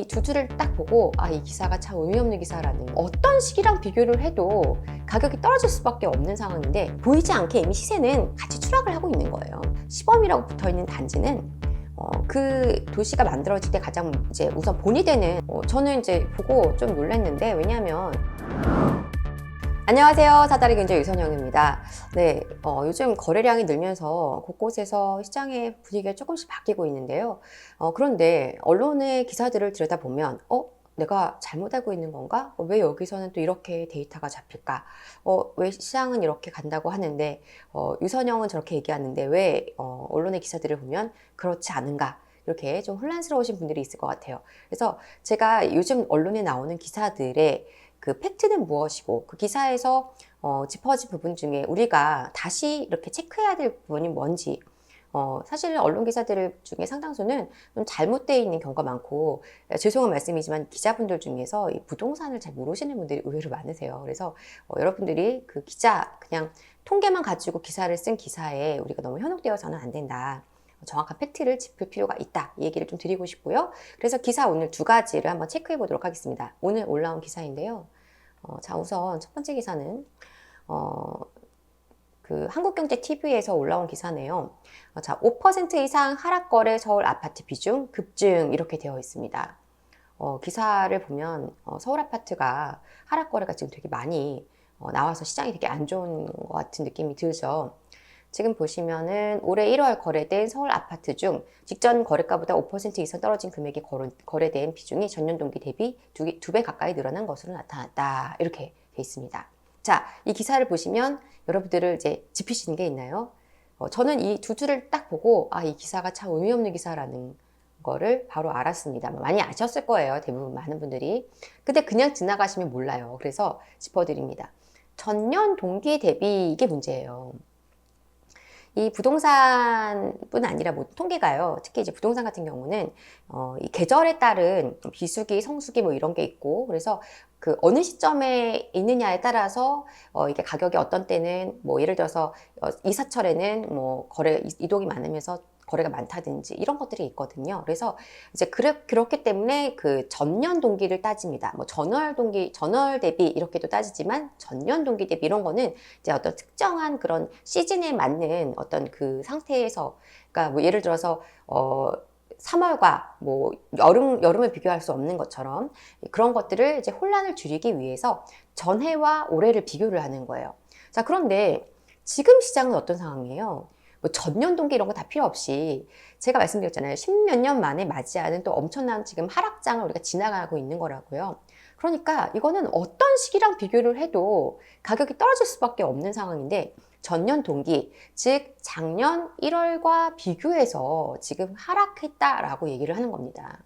이두 줄을 딱 보고 아 이 기사가 참 의미 없는 기사라는 어떤 시기랑 비교를 해도 가격이 떨어질 수밖에 없는 상황인데 보이지 않게 이미 시세는 같이 추락을 하고 있는 거예요. 시범이라고 붙어 있는 단지는 어, 그 도시가 만들어질 때 가장 이제 우선 본이 되는 어, 저는 이제 보고 좀 놀랐는데 왜냐하면 안녕하세요 사다리 경제 유선영입니다. 네, 어, 요즘 거래량이 늘면서 곳곳에서 시장의 분위기가 조금씩 바뀌고 있는데요. 어, 그런데 언론의 기사들을 들여다보면 어? 내가 잘못 알고 있는 건가? 어, 왜 여기서는 또 이렇게 데이터가 잡힐까? 어, 왜 시장은 이렇게 간다고 하는데 어, 유선영은 저렇게 얘기하는데 왜 어, 언론의 기사들을 보면 그렇지 않은가? 이렇게 좀 혼란스러우신 분들이 있을 것 같아요. 그래서 제가 요즘 언론에 나오는 기사들의 그 팩트는 무엇이고 그 기사에서 어, 짚어진 부분 중에 우리가 다시 이렇게 체크해야 될 부분이 뭔지 어, 사실 언론 기사들 중에 상당수는 좀 잘못되어 있는 경우가 많고 에, 죄송한 말씀이지만 기자분들 중에서 이 부동산을 잘 모르시는 분들이 의외로 많으세요. 그래서 어, 여러분들이 그 기자 그냥 통계만 가지고 기사를 쓴 기사에 우리가 너무 현혹되어서는 안 된다. 정확한 팩트를 짚을 필요가 있다. 이 얘기를 좀 드리고 싶고요. 그래서 기사 오늘 두 가지를 한번 체크해 보도록 하겠습니다. 오늘 올라온 기사인데요. 어, 자, 우선 첫 번째 기사는 어, 그 한국경제 TV에서 올라온 기사네요. 어, 자, 5% 이상 하락 거래 서울 아파트 비중 급증 이렇게 되어 있습니다. 어, 기사를 보면 어, 서울 아파트가 하락 거래가 지금 되게 많이 어, 나와서 시장이 되게 안 좋은 것 같은 느낌이 들죠. 지금 보시면은 올해 1월 거래된 서울 아파트 중 직전 거래가보다 5% 이상 떨어진 금액이 거래, 거래 된 비중이 전년 동기 대비 두 배 가까이 늘어난 것으로 나타났다. 이렇게 돼 있습니다. 자, 이 기사를 보시면 여러분들을 이제 짚으시는 게 있나요? 어, 저는 이 두 줄을 딱 보고 아, 이 기사가 참 의미 없는 기사라는 거를 바로 알았습니다. 많이 아셨을 거예요. 대부분 많은 분들이. 근데 그냥 지나가시면 몰라요. 그래서 짚어드립니다. 전년 동기 대비 이게 문제예요. 이 부동산뿐 아니라 뭐 통계가요. 특히 이제 부동산 같은 경우는 어, 이 계절에 따른 비수기, 성수기 뭐 이런 게 있고 그래서 그 어느 시점에 있느냐에 따라서 어, 이게 가격이 어떤 때는 뭐 예를 들어서 어, 이사철에는 뭐 거래 이동이 많으면서 거래가 많다든지 이런 것들이 있거든요. 그래서 이제 그렇, 그렇기 때문에 그 전년 동기를 따집니다. 뭐 전월 동기, 전월 대비 이렇게도 따지지만 전년 동기 대비 이런 거는 이제 어떤 특정한 그런 시즌에 맞는 어떤 그 상태에서 그러니까 뭐 예를 들어서 어 3월과 뭐 여름 여름을 비교할 수 없는 것처럼 그런 것들을 이제 혼란을 줄이기 위해서 전해와 올해를 비교를 하는 거예요. 자, 그런데 지금 시장은 어떤 상황이에요? 뭐 전년 동기 이런 거 다 필요 없이 제가 말씀드렸잖아요. 십몇 년 만에 맞이하는 또 엄청난 지금 하락장을 우리가 지나가고 있는 거라고요. 그러니까 이거는 어떤 시기랑 비교를 해도 가격이 떨어질 수밖에 없는 상황인데 전년 동기, 즉 작년 1월과 비교해서 지금 하락했다라고 얘기를 하는 겁니다.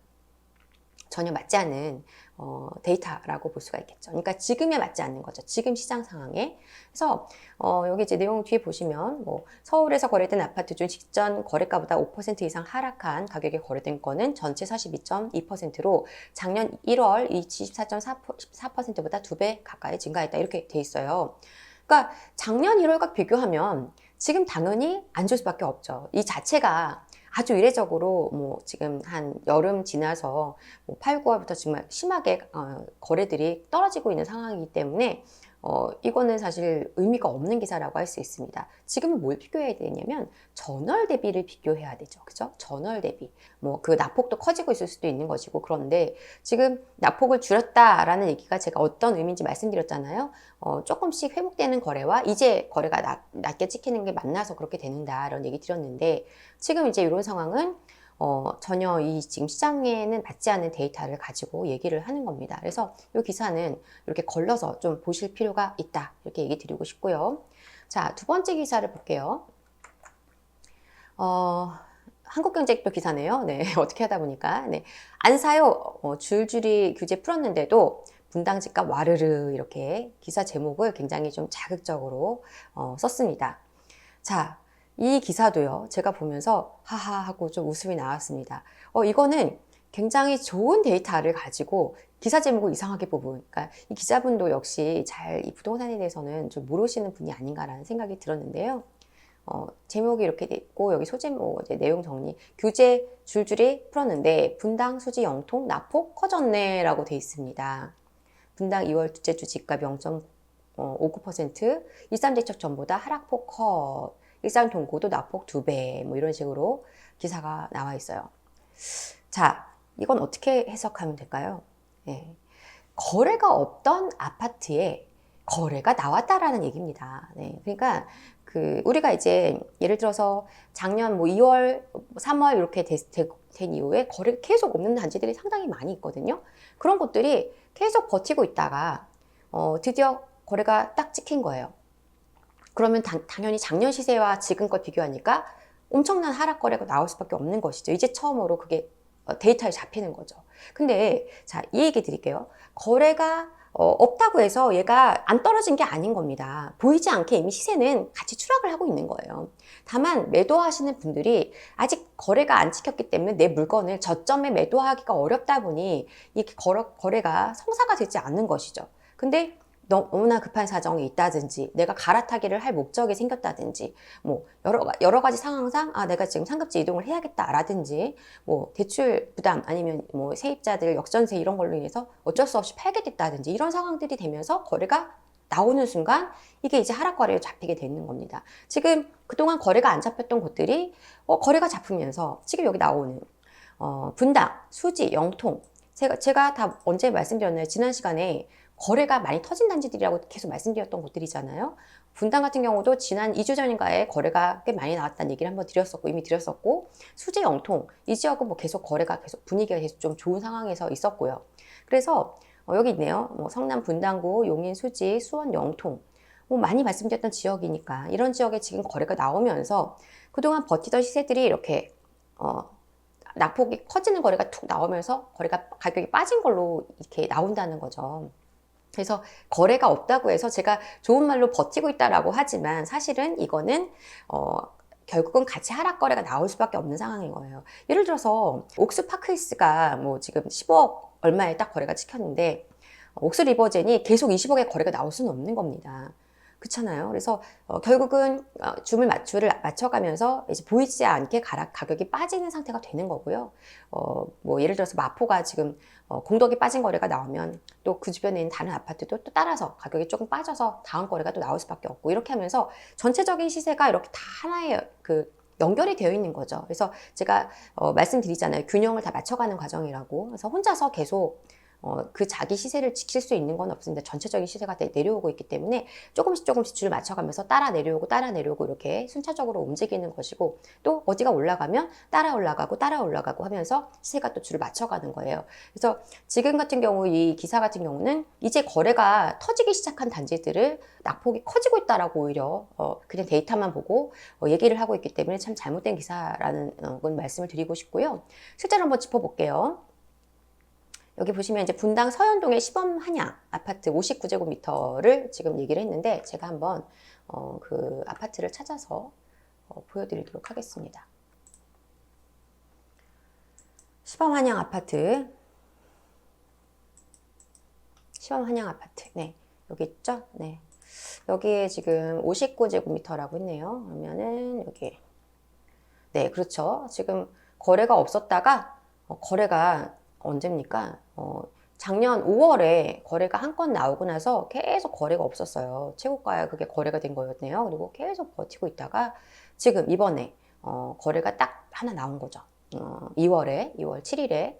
전혀 맞지 않는 어, 데이터라고 볼 수가 있겠죠. 그러니까 지금에 맞지 않는 거죠. 지금 시장 상황에. 그래서 어, 여기 이제 내용 뒤에 보시면 뭐 서울에서 거래된 아파트 중 직전 거래가보다 5% 이상 하락한 가격에 거래된 거는 전체 42.2%로 작년 1월 24.4%보다 두배 가까이 증가했다. 이렇게 돼 있어요. 그러니까 작년 1월과 비교하면 지금 당연히 안 좋을 수밖에 없죠. 이 자체가 아주 이례적으로 뭐 지금 한 여름 지나서 뭐 8, 9월부터 정말 심하게 어, 거래들이 떨어지고 있는 상황이기 때문에 어, 이거는 사실 의미가 없는 기사라고 할 수 있습니다. 지금은 뭘 비교해야 되냐면 전월 대비를 비교해야 되죠. 그죠? 전월 대비. 뭐 그 낙폭도 커지고 있을 수도 있는 것이고 그런데 지금 낙폭을 줄였다라는 얘기가 제가 어떤 의미인지 말씀드렸잖아요. 어, 조금씩 회복되는 거래와 이제 거래가 낮, 낮게 찍히는 게 만나서 그렇게 되는다 이런 얘기 드렸는데 지금 이제 이런 상황은 어, 전혀 이 지금 시장에는 맞지 않는 데이터를 가지고 얘기를 하는 겁니다. 그래서 이 기사는 이렇게 걸러서 좀 보실 필요가 있다. 이렇게 얘기 드리고 싶고요. 자, 두 번째 기사를 볼게요. 어, 한국경제도 기사네요. 네, 어떻게 하다 보니까. 네. 안 사요. 어, 줄줄이 규제 풀었는데도 분당 집값 와르르 이렇게 기사 제목을 굉장히 좀 자극적으로 어, 썼습니다. 자, 이 기사도요, 제가 보면서 하하 하고 좀 웃음이 나왔습니다. 어, 이거는 굉장히 좋은 데이터를 가지고 기사 제목을 이상하게 뽑은, 그러니까 이 기자분도 역시 잘 이 부동산에 대해서는 좀 모르시는 분이 아닌가라는 생각이 들었는데요. 어, 제목이 이렇게 돼 있고 여기 소제목 이제 내용 정리 규제 줄줄이 풀었는데 분당 수지 영통 나폭 커졌네라고 돼 있습니다. 분당 2월 둘째 주 집값 0.59% 일산대책 전보다 하락폭 컷 일산 동구도 낙폭 2배 뭐 이런 식으로 기사가 나와 있어요. 자 이건 어떻게 해석하면 될까요? 예. 거래가 없던 아파트에 거래가 나왔다라는 얘기입니다. 네. 그러니까 그 우리가 이제 예를 들어서 작년 뭐 2월, 3월 이렇게 되- 되- 된 이후에 거래가 계속 없는 단지들이 상당히 많이 있거든요. 그런 곳들이 계속 버티고 있다가 어, 드디어 거래가 딱 찍힌 거예요. 그러면 당, 당연히 작년 시세와 지금 걸 비교하니까 엄청난 하락 거래가 나올 수밖에 없는 것이죠. 이제 처음으로 그게 어, 데이터에 잡히는 거죠. 근데 자, 이 얘기 드릴게요. 거래가 어, 없다고 해서 얘가 안 떨어진 게 아닌 겁니다. 보이지 않게 이미 시세는 같이 추락을 하고 있는 거예요. 다만 매도하시는 분들이 아직 거래가 안 찍혔기 때문에 내 물건을 저점에 매도하기가 어렵다 보니 이 거래, 거래가 성사가 되지 않는 것이죠. 근데 너무나 급한 사정이 있다든지 내가 갈아타기를 할 목적이 생겼다든지 뭐 여러, 가- 여러 가지 상황상 아 내가 지금 상급지 이동을 해야겠다라든지 뭐 대출 부담 아니면 뭐 세입자들 역전세 이런 걸로 인해서 어쩔 수 없이 팔게 됐다든지 이런 상황들이 되면서 거래가 나오는 순간 이게 이제 하락 거래로 잡히게 되는 겁니다. 지금 그동안 거래가 안 잡혔던 곳들이 어, 거래가 잡히면서 지금 여기 나오는 어, 분당, 수지, 영통 제가 제가 다 언제 말씀드렸나요? 지난 시간에 거래가 많이 터진 단지들이라고 계속 말씀드렸던 곳들이잖아요. 분당 같은 경우도 지난 2주 전인가에 거래가 꽤 많이 나왔다는 얘기를 한번 드렸었고 이미 드렸었고 수지 영통 이 지역은 뭐 계속 거래가 계속 분위기가 계속 좀 좋은 상황에서 있었고요. 그래서 어, 여기 있네요. 뭐 성남 분당구, 용인 수지, 수원 영통 뭐 많이 말씀드렸던 지역이니까 이런 지역에 지금 거래가 나오면서 그동안 버티던 시세들이 이렇게 어, 낙폭이 커지는 거래가 툭 나오면서 거래가 가격이 빠진 걸로 이렇게 나온다는 거죠. 그래서 거래가 없다고 해서 제가 좋은 말로 버티고 있다라고 하지만 사실은 이거는 어, 결국은 같이 하락 거래가 나올 수밖에 없는 상황인 거예요. 예를 들어서 옥스 파크힐스가 뭐 지금 15억 얼마에 딱 거래가 찍혔는데 옥스 리버젠이 계속 20억의 거래가 나올 수는 없는 겁니다. 그렇잖아요. 그래서 어, 결국은 어, 줌을 맞추를 맞춰가면서 이제 보이지 않게 가락 가격이 빠지는 상태가 되는 거고요. 어, 뭐 예를 들어서 마포가 지금 어, 공덕이 빠진 거래가 나오면 또 그 주변에 있는 다른 아파트도 또 따라서 가격이 조금 빠져서 다음 거래가 또 나올 수밖에 없고 이렇게 하면서 전체적인 시세가 이렇게 다 하나의 그 연결이 되어 있는 거죠. 그래서 제가 어, 말씀드리잖아요. 균형을 다 맞춰가는 과정이라고. 그래서 혼자서 계속 어, 그 자기 시세를 지킬 수 있는 건 없습니다. 전체적인 시세가 내- 내려오고 있기 때문에 조금씩 조금씩 줄 맞춰가면서 따라 내려오고 따라 내려오고 이렇게 순차적으로 움직이는 것이고 또 어디가 올라가면 따라 올라가고 따라 올라가고 하면서 시세가 또 줄을 맞춰가는 거예요. 그래서 지금 같은 경우 이 기사 같은 경우는 이제 거래가 터지기 시작한 단지들을 낙폭이 커지고 있다라고 오히려 어, 그냥 데이터만 보고 어, 얘기를 하고 있기 때문에 참 잘못된 기사라는 어, 건 말씀을 드리고 싶고요. 실제로 한번 짚어볼게요. 여기 보시면 이제 분당 서현동의 시범 한양 아파트 59제곱미터를 지금 얘기를 했는데 제가 한번 어, 그 아파트를 찾아서 어, 보여드리도록 하겠습니다. 시범 한양 아파트. 시범 한양 아파트. 네 여기 있죠? 네. 여기에 지금 59제곱미터라고 했네요. 그러면은 여기. 네 그렇죠. 지금 거래가 없었다가 어, 거래가 언제입니까? 어, 작년 5월에 거래가 한 건 나오고 나서 계속 거래가 없었어요. 최고가야 그게 거래가 된 거였네요. 그리고 계속 버티고 있다가 지금 이번에 어, 거래가 딱 하나 나온 거죠. 어, 2월에 2월 7일에.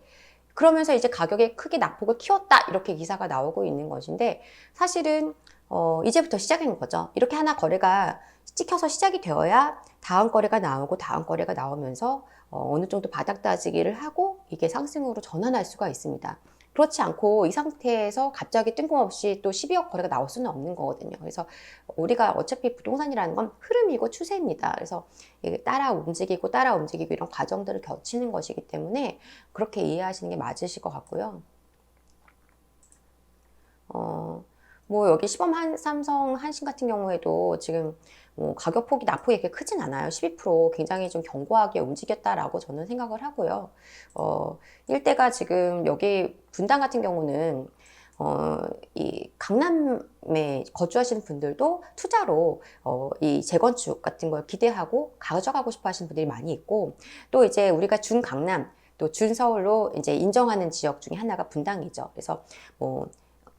그러면서 이제 가격의 크게 낙폭을 키웠다 이렇게 기사가 나오고 있는 것인데 사실은 어, 이제부터 시작인 거죠. 이렇게 하나 거래가 찍혀서 시작이 되어야 다음 거래가 나오고 다음 거래가 나오면서 어, 어느 정도 바닥 다지기를 하고 이게 상승으로 전환할 수가 있습니다. 그렇지 않고 이 상태에서 갑자기 뜬금없이 또 12억 거래가 나올 수는 없는 거거든요. 그래서 우리가 어차피 부동산이라는 건 흐름이고 추세입니다. 그래서 따라 움직이고 따라 움직이고 이런 과정들을 겹치는 것이기 때문에 그렇게 이해하시는 게 맞으실 것 같고요. 어, 뭐 여기 시범 한 삼성 한신 같은 경우에도 지금 뭐 가격 폭이 낙폭이 그렇게 크진 않아요. 12% 굉장히 좀 견고하게 움직였다라고 저는 생각을 하고요. 어, 일대가 지금 여기 분당 같은 경우는 어, 이 강남에 거주하시는 분들도 투자로 어, 이 재건축 같은 걸 기대하고 가져가고 싶어 하시는 분들이 많이 있고 또 이제 우리가 중강남 또 준 서울로 이제 인정하는 지역 중에 하나가 분당이죠. 그래서 뭐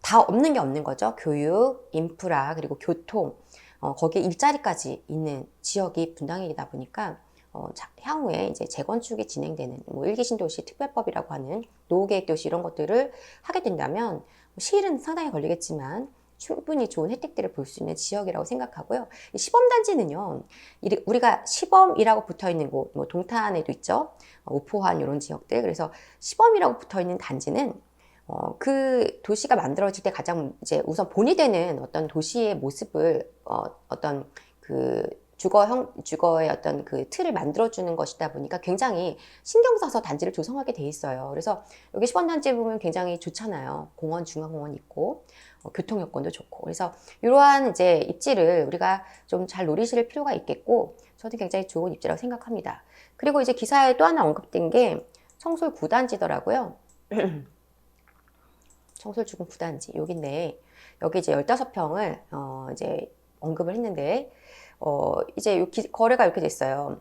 다 없는 게 없는 거죠. 교육, 인프라, 그리고 교통, 어, 거기에 일자리까지 있는 지역이 분당이다 보니까 어, 자, 향후에 이제 재건축이 진행되는 뭐 일기 신도시 특별법이라고 하는 노후계획 도시 이런 것들을 하게 된다면 시일은 상당히 걸리겠지만 충분히 좋은 혜택들을 볼 수 있는 지역이라고 생각하고요. 이 시범단지는요, 이- 우리가 시범이라고 붙어 있는 곳, 뭐 동탄에도 있죠. 어, 우포환 이런 지역들. 그래서 시범이라고 붙어 있는 단지는 어, 그 도시가 만들어질 때 가장 이제 우선 본이 되는 어떤 도시의 모습을 어, 어떤 그 주거 형 주거의 어떤 그 틀을 만들어주는 것이다 보니까 굉장히 신경 써서 단지를 조성하게 돼 있어요. 그래서 여기 시범단지 보면 굉장히 좋잖아요. 공원 중앙공원 있고 어, 교통 여건도 좋고 그래서 이러한 이제 입지를 우리가 좀 잘 노리실 필요가 있겠고 저도 굉장히 좋은 입지라고 생각합니다. 그리고 이제 기사에 또 하나 언급된 게 청솔 구단지더라고요. 청솔주공 구단지 여기인데 여기 이제 15평을 어 이제 언급을 했는데 어 이제 요 기- 거래가 이렇게 됐어요.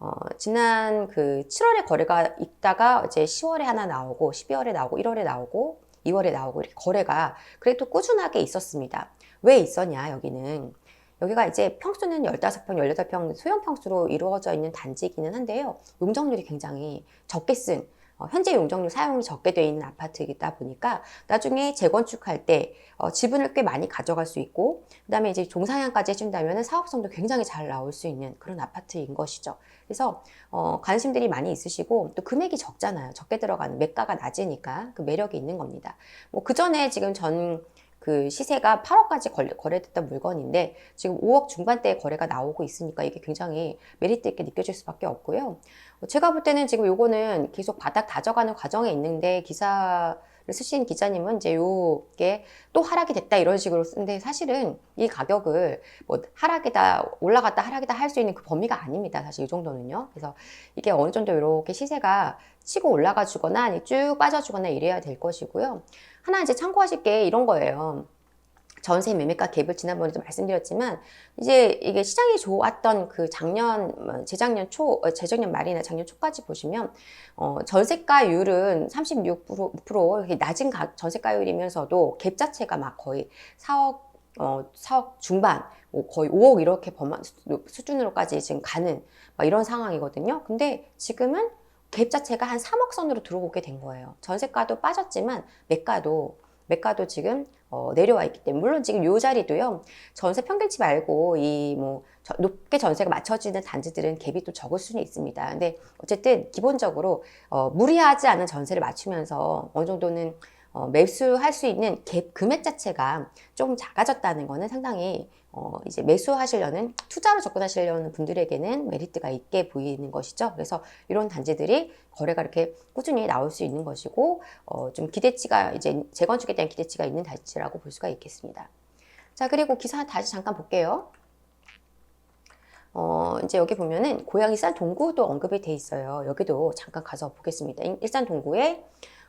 어 지난 그 7월에 거래가 있다가 이제 10월에 하나 나오고 12월에 나오고 1월에 나오고 2월에 나오고 이렇게 거래가 그래도 꾸준하게 있었습니다. 왜 있었냐 여기는 여기가 이제 평수는 15평, 18평 소형 평수로 이루어져 있는 단지이기는 한데요. 용적률이 굉장히 적게 쓴 어, 현재 용적률 사용이 적게 되어 있는 아파트이다 보니까 나중에 재건축할 때 어, 지분을 꽤 많이 가져갈 수 있고 그다음에 이제 종사양까지 해준다면 사업성도 굉장히 잘 나올 수 있는 그런 아파트인 것이죠. 그래서 어, 관심들이 많이 있으시고 또 금액이 적잖아요. 적게 들어가는 매가가 낮으니까 그 매력이 있는 겁니다. 뭐 그 전에 지금 전 그 시세가 8억까지 거래됐던 물건인데 지금 5억 중반대에 거래가 나오고 있으니까 이게 굉장히 메리트 있게 느껴질 수밖에 없고요. 어, 제가 볼 때는 지금 요거는 계속 바닥 다져가는 과정에 있는데 기사를 쓰신 기자님은 이제 요게 또 하락이 됐다 이런 식으로 쓰는데 사실은 이 가격을 뭐 하락이다 올라갔다 하락이다 할 수 있는 그 범위가 아닙니다. 사실 이 정도는요. 그래서 이게 어느 정도 이렇게 시세가 치고 올라가 주거나 쭉 빠져 주거나 이래야 될 것이고요. 하나 이제 참고하실 게 이런 거예요. 전세 매매가 갭을 지난번에도 말씀드렸지만 이제 이게 시장이 좋았던 그 작년 뭐 재작년 초 어, 재작년 말이나 작년 초까지 보시면 어, 전세가율은 36% 이렇게 낮은 가, 전세가율이면서도 갭 자체가 막 거의 4억 어, 4억 중반 뭐 거의 5억 이렇게 범한 수- 수준으로까지 지금 가는 막 이런 상황이거든요. 근데 지금은 갭 자체가 한 3억 선으로 들어오게 된 거예요. 전세가도 빠졌지만 매가도 매가도 지금 어, 내려와 있기 때문에 물론 지금 요 자리도요 전세 평균치 말고 이 뭐 높게 전세가 맞춰지는 단지들은 갭이 또 적을 수는 있습니다. 근데 어쨌든 기본적으로 어, 무리하지 않은 전세를 맞추면서 어느 정도는 어, 매수할 수 있는 갭 금액 자체가 조금 작아졌다는 거는 상당히 어, 이제 매수하시려는 투자로 접근하시려는 분들에게는 메리트가 있게 보이는 것이죠. 그래서 이런 단지들이 거래가 이렇게 꾸준히 나올 수 있는 것이고 어, 좀 기대치가 이제 재건축에 대한 기대치가 있는 단지라고 볼 수가 있겠습니다. 자 그리고 기사 다시 잠깐 볼게요. 어, 이제 여기 보면은 고양 일산 동구도 언급이 돼 있어요. 여기도 잠깐 가서 보겠습니다. 일- 일산 동구에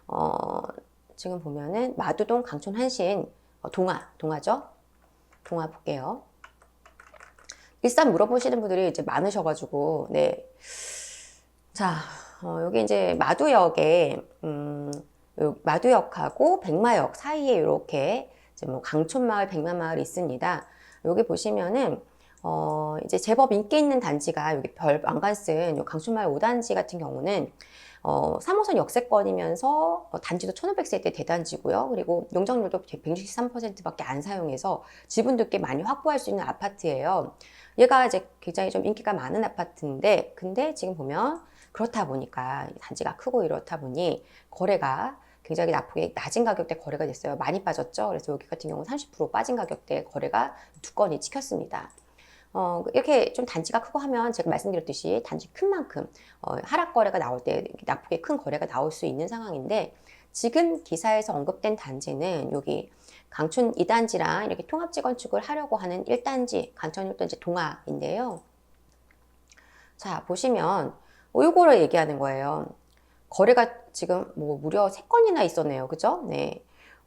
어, 지금 보면은 마두동 강촌 한신 어, 동화 동화죠. 동화 볼게요. 일산 물어보시는 분들이 이제 많으셔가지고 네. 자 어, 여기 이제 마두역에 음, 요 마두역하고 백마역 사이에 이렇게 뭐 강촌마을, 백마마을이 있습니다. 여기 보시면은 어, 이제 제법 인기 있는 단지가 여기 별 왕관 쓴요 강촌마을 5단지 같은 경우는 어, 3호선 역세권이면서 어, 단지도 1500세대 대단지고요. 그리고 용적률도 163%밖에 안 사용해서 지분도 꽤 많이 확보할 수 있는 아파트예요. 얘가 이제 굉장히 좀 인기가 많은 아파트인데, 근데 지금 보면 그렇다 보니까 단지가 크고 이렇다 보니 거래가 굉장히 나쁘게 낮은 가격대 거래가 됐어요. 많이 빠졌죠. 그래서 여기 같은 경우는 30% 빠진 가격대 거래가 두 건이 찍혔습니다. 어, 이렇게 좀 단지가 크고 하면 제가 말씀드렸듯이 단지 큰 만큼 어, 하락 거래가 나올 때 나쁘게 큰 거래가 나올 수 있는 상황인데 지금 기사에서 언급된 단지는 여기 강촌 2단지랑 이렇게 통합 재건축을 하려고 하는 1단지, 강촌 1단지 동화인데요. 자, 보시면 요거를 얘기하는 거예요. 거래가 지금 뭐 무려 3건이나 있었네요. 그죠? 네.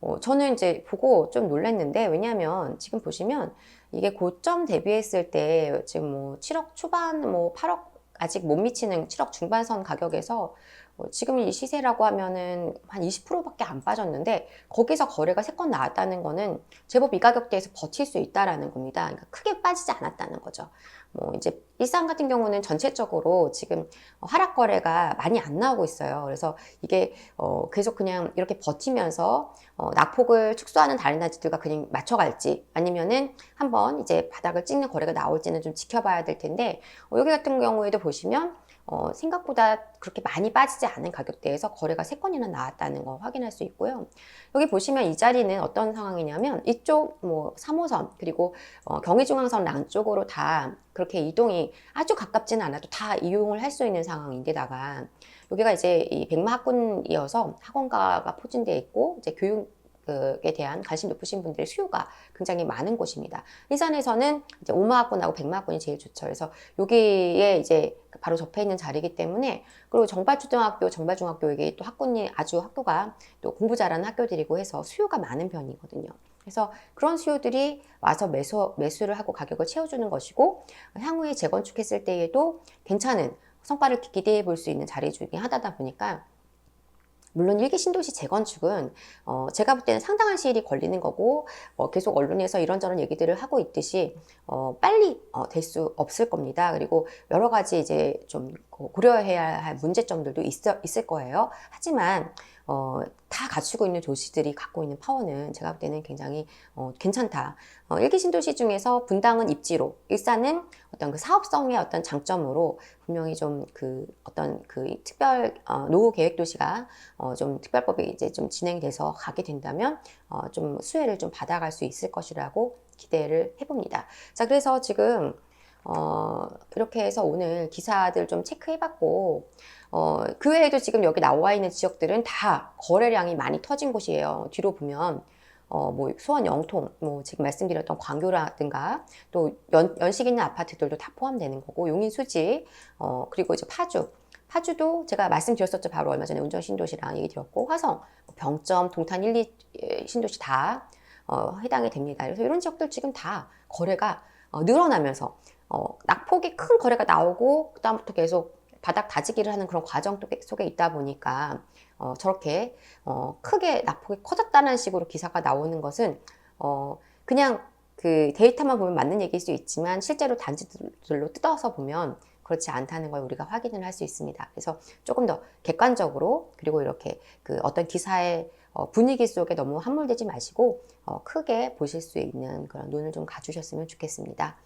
어, 저는 이제 보고 좀 놀랐는데 왜냐하면 지금 보시면 이게 고점 대비했을 때 지금 뭐 7억 초반 뭐 8억 아직 못 미치는 7억 중반선 가격에서 어, 지금 이 시세라고 하면은 한 20%밖에 안 빠졌는데 거기서 거래가 세 건 나왔다는 거는 제법 이 가격대에서 버틸 수 있다라는 겁니다. 그러니까 크게 빠지지 않았다는 거죠. 뭐 이제 일산 같은 경우는 전체적으로 지금 하락 거래가 많이 안 나오고 있어요. 그래서 이게 어 계속 그냥 이렇게 버티면서 어 낙폭을 축소하는 다른 단지들과 그냥 맞춰갈지 아니면은 한번 이제 바닥을 찍는 거래가 나올지는 좀 지켜봐야 될 텐데 어 여기 같은 경우에도 보시면 어, 생각보다 그렇게 많이 빠지지 않은 가격대에서 거래가 세건이나 나왔다는 거 확인할 수 있고요. 여기 보시면 이 자리는 어떤 상황이냐면 이쪽 뭐 3호선 그리고 어, 경의중앙선 랑 쪽으로 다 그렇게 이동이 아주 가깝지는 않아도 다 이용을 할 수 있는 상황인데다가 여기가 이제 이 백마 학군이어서 학원가가 포진되어 있고 이제 교육 에 대한 관심 높으신 분들의 수요가 굉장히 많은 곳입니다. 일산에서는 이제 오마학군하고 백마학군이 제일 좋죠. 그래서 여기에 이제 바로 접해 있는 자리이기 때문에 그리고 정발초등학교, 정발중학교 이게 또 학군이 아주 학교가 또 공부 잘하는 학교들이고 해서 수요가 많은 편이거든요. 그래서 그런 수요들이 와서 매수, 매수를 하고 가격을 채워주는 것이고 향후에 재건축했을 때에도 괜찮은 성과를 기대해 볼 수 있는 자리 중에 하나다 보니까 물론 일기 신도시 재건축은 어, 제가 볼 때는 상당한 시일이 걸리는 거고 어, 계속 언론에서 이런저런 얘기들을 하고 있듯이 어, 빨리 어, 될 수 없을 겁니다. 그리고 여러 가지 이제 좀 고려해야 할 문제점들도 있어, 있을 거예요. 하지만 어, 다 갖추고 있는 도시들이 갖고 있는 파워는 제가 볼 때는 굉장히 어, 괜찮다. 어, 일기 신도시 중에서 분당은 입지로, 일산은 어떤 그 사업성의 어떤 장점으로 분명히 좀 그 어떤 그 특별 어, 노후 계획 도시가 어, 좀 특별법이 이제 좀 진행돼서 가게 된다면 어, 좀 수혜를 좀 받아갈 수 있을 것이라고 기대를 해봅니다. 자, 그래서 지금 어, 이렇게 해서 오늘 기사들 좀 체크해봤고, 어, 그 외에도 지금 여기 나와 있는 지역들은 다 거래량이 많이 터진 곳이에요. 뒤로 보면, 어, 뭐, 수원 영통, 뭐, 지금 말씀드렸던 광교라든가, 또 연, 연식 있는 아파트들도 다 포함되는 거고, 용인 수지, 어, 그리고 이제 파주. 파주도 제가 말씀드렸었죠. 바로 얼마 전에 운전 신도시랑 얘기 드렸고, 화성, 병점, 동탄 1, 2 신도시 다, 어, 해당이 됩니다. 그래서 이런 지역들 지금 다 거래가 어, 늘어나면서 어, 낙폭이 큰 거래가 나오고 그다음부터 계속 바닥 다지기를 하는 그런 과정 속에 있다 보니까 어, 저렇게 어, 크게 낙폭이 커졌다는 식으로 기사가 나오는 것은 어, 그냥 그 데이터만 보면 맞는 얘기일 수 있지만 실제로 단지들로 뜯어서 보면 그렇지 않다는 걸 우리가 확인을 할 수 있습니다. 그래서 조금 더 객관적으로 그리고 이렇게 그 어떤 기사의 어, 분위기 속에 너무 함몰되지 마시고 어, 크게 보실 수 있는 그런 눈을 좀 가주셨으면 좋겠습니다.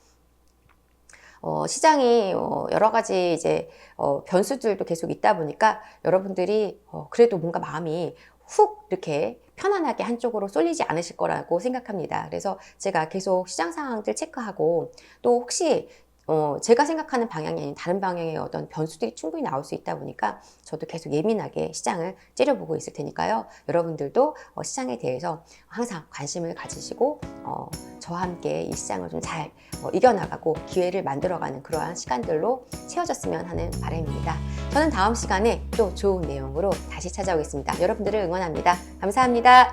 어, 시장이 어, 여러 가지 이제 어, 변수들도 계속 있다 보니까 여러분들이 어, 그래도 뭔가 마음이 훅 이렇게 편안하게 한쪽으로 쏠리지 않으실 거라고 생각합니다. 그래서 제가 계속 시장 상황들 체크하고 또 혹시 어, 제가 생각하는 방향이 아닌 다른 방향의 어떤 변수들이 충분히 나올 수 있다 보니까 저도 계속 예민하게 시장을 째려보고 있을 테니까요. 여러분들도 어, 시장에 대해서 항상 관심을 가지시고 어, 저와 함께 이 시장을 좀잘 어, 이겨나가고 기회를 만들어가는 그러한 시간들로 채워졌으면 하는 바람입니다. 저는 다음 시간에 또 좋은 내용으로 다시 찾아오겠습니다. 여러분들을 응원합니다. 감사합니다.